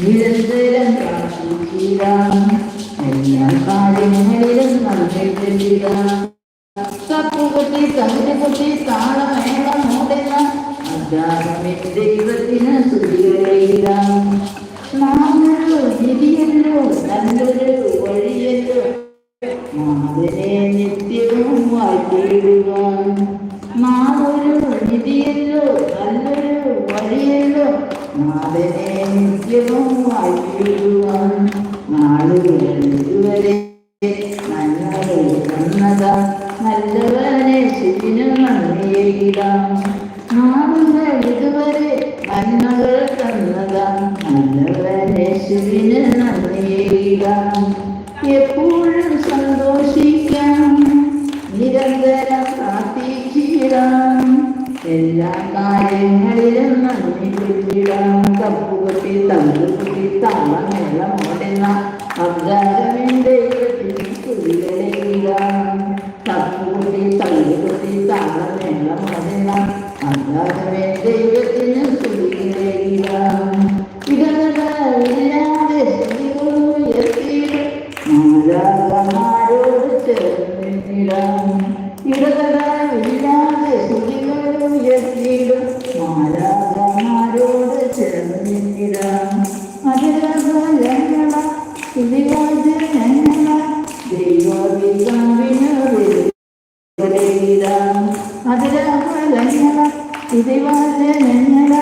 നിരന്തരം പ്രാർത്ഥിക്കുക എല്ലാ കാര്യങ്ങളിലും നൽകിയിടാം തപ്പുകുട്ടി തല്ലുകുട്ടി താളമേളം മൂടുന്ന അജാതമേ ദൈവത്തിന് സ്തുതികളെയിടാം നാമൊരു വിധിയല്ലോ നല്ലൊരു വഴിയല്ലോ മാതിനെ നിത്യവും വാഴ്ത്തിയിടുവാൻ നാമൊരു വിധിയല്ലോ നല്ലൊരു വഴിയല്ലോ. മാതിനെ നിത്യവും വാഴ്ത്തിയിടുവാൻ നാളുകൾ ഇതുവരെ നന്മകൾ തന്നതാ നല്ലവനെ ശിവിന് നന്ദിയിടാം നാളുകൾ ഇതുവരെ നന്മകൾ തന്നതാ നല്ലവനെ ശിവിന് നന്ദിയിടാം എല്ലാ കാര്യങ്ങളിലും നന്ദി കുട്ടിടാം തപ്പുകുട്ടി തള്ളുകുട്ടി താളമേളം ഓടുന്ന അബ്ദാരമിന്റെ കുടികളിടാം തപ്പുകുട്ടി തള്ളുകുട്ടി താളമേളം ഓടുന്ന അബ്ദാരമേ ദൈവത്തിന് കുടികളിടാം ഇടതടവില്ലാതെ ഉയർത്തിയിടും മാലാകമാരോട് ചേർന്നിടാം. ഇടതടവില്ലാതെ അതിരകള സ്തുതിവാചനങ്ങള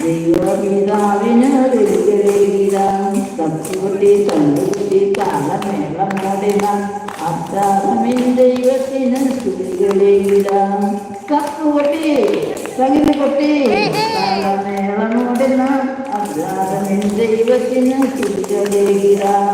ദൈവപിതാവിന് വെളിച്ചെഴുതാം തപ്പുകുട്ടി തള്ളുകുട്ടി താളമേളം മൂടുന്ന അബ്രാഹമിൻ ദൈവത്തിന് സ്തുതികളെഴുതാം തപ്പുകുട്ടി തകിൽ കുട്ടി താളമേളം മൂടുന്ന അബ്രാഹമിൻ ദൈവത്തിന് സ്തുതികളെഴുതാം